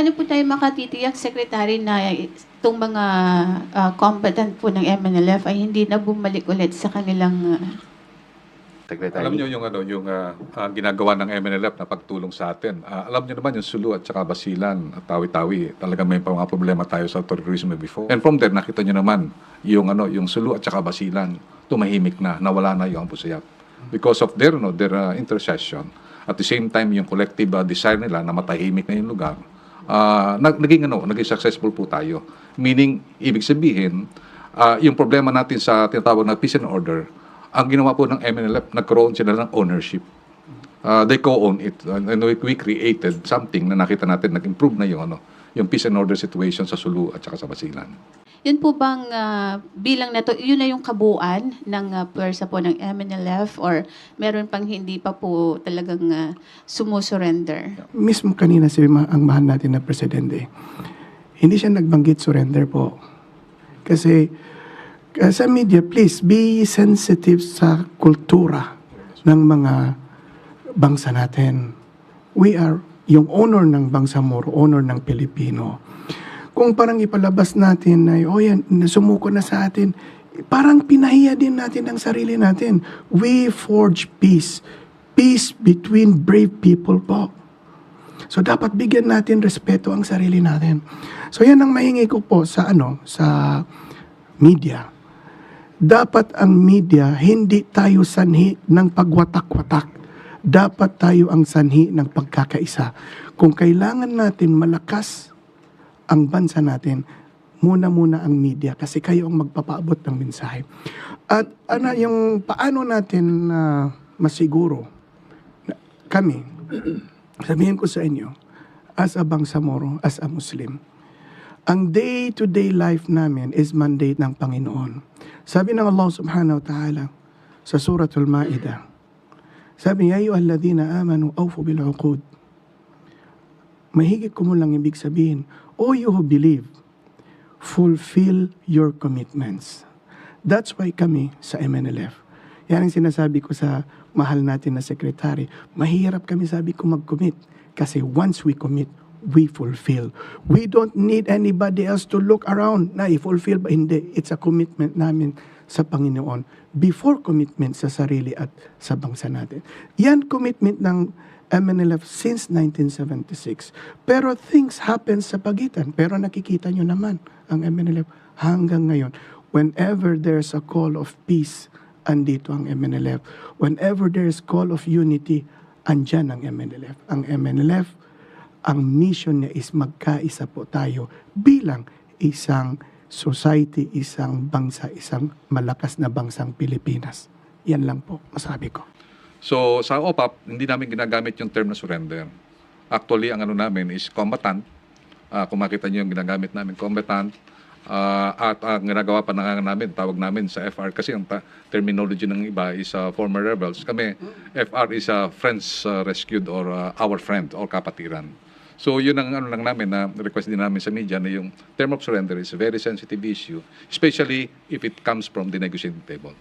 paano po tayo makatitiyak, Secretary, na itong mga ah, competent po ng MNLF ay hindi na bumalik ulit sa kanilang Secretary. Alam niyo yung ano yung ah, ah, ginagawa ng MNLF na pagtulong sa atin. Ah, alam niyo naman yung Sulu at saka Basilan at Tawi-Tawi. Talaga may mga problema tayo sa terrorism before. And from there nakita niyo naman yung ano yung Sulu at saka Basilan tumahimik na, nawala na yung Ambusayap. Because of their no their ah, intercession. At the same time yung collective ah, desire nila na matahimik na yung lugar. Nag, naging ano, naging successful po tayo. Meaning ibig sabihin ah, yung problema natin sa tinatawag na peace and order ang ginawa po ng MNLF, nagkaroon sila ng ownership. Uh, they co-own it. And we created something na nakita natin, nag-improve na yung, ano, yung peace and order situation sa Sulu at saka sa Basilan. Yun po bang ah, bilang na to, yun na yung kabuuan ng uh, pwersa po ng MNLF or meron pang hindi pa po talagang ah, sumusurrender? mismo kanina si ma- ang mahal natin na presidente, hindi siya nagbanggit surrender po. Kasi uh, sa media, please be sensitive sa kultura ng mga bangsa natin. We are yung owner ng Bangsamoro, owner ng Pilipino. Kung parang ipalabas natin na, oh yan, sumuko na sa atin, parang pinahiya din natin ang sarili natin. We forge peace. Peace between brave people po. So dapat bigyan natin respeto ang sarili natin. So yan ang mahingi ko po sa ano sa media. Dapat ang media hindi tayo sanhi ng pagwatak-watak. Dapat tayo ang sanhi ng pagkakaisa. Kung kailangan natin malakas ang bansa natin, muna-muna ang media kasi kayo ang magpapaabot ng mensahe. At ano yung paano natin na masiguro kami sabihin ko sa inyo, as a Bangsamoro, as a Muslim, ang day-to-day life namin is mandate ng Panginoon. Sabi ng Allah subhanahu wa ta'ala sa suratul Ma'idah, sabi niya, ayyuhalladhina amanu awfu bil uqud. Mahigit ko mo lang ibig sabihin, O you who believe, fulfill your commitments. That's why kami sa MNLF. Yan ang sinasabi ko sa mahal natin na sekretary. Mahirap kami sabi ko mag-commit. Kasi once we commit, we fulfill. We don't need anybody else to look around na i-fulfill ba? Hindi. It's a commitment namin sa Panginoon before commitment sa sarili at sa bangsa natin. Yan commitment ng MNLF since 1976. Pero things happen sa pagitan. Pero nakikita nyo naman ang MNLF hanggang ngayon. Whenever there's a call of peace, andito ang MNLF. Whenever there's call of unity, andyan ang MNLF. Ang MNLF, ang mission niya is magkaisa po tayo bilang isang society, isang bangsa, isang malakas na bangsang Pilipinas. Yan lang po masabi ko. So sa OPAP, hindi namin ginagamit yung term na surrender. Actually, ang ano namin is combatant. Ah, kung makita niyo yung ginagamit namin, combatant. Ah, at ang ginagawa pa na namin, tawag namin sa FR kasi ang terminology ng iba is ah, former rebels. Kami, FR is a friends ah, rescued or ah, our friend or kapatiran. So yun ang ano lang namin na request din namin sa media na yung term of surrender is a very sensitive issue, especially if it comes from the negotiating table.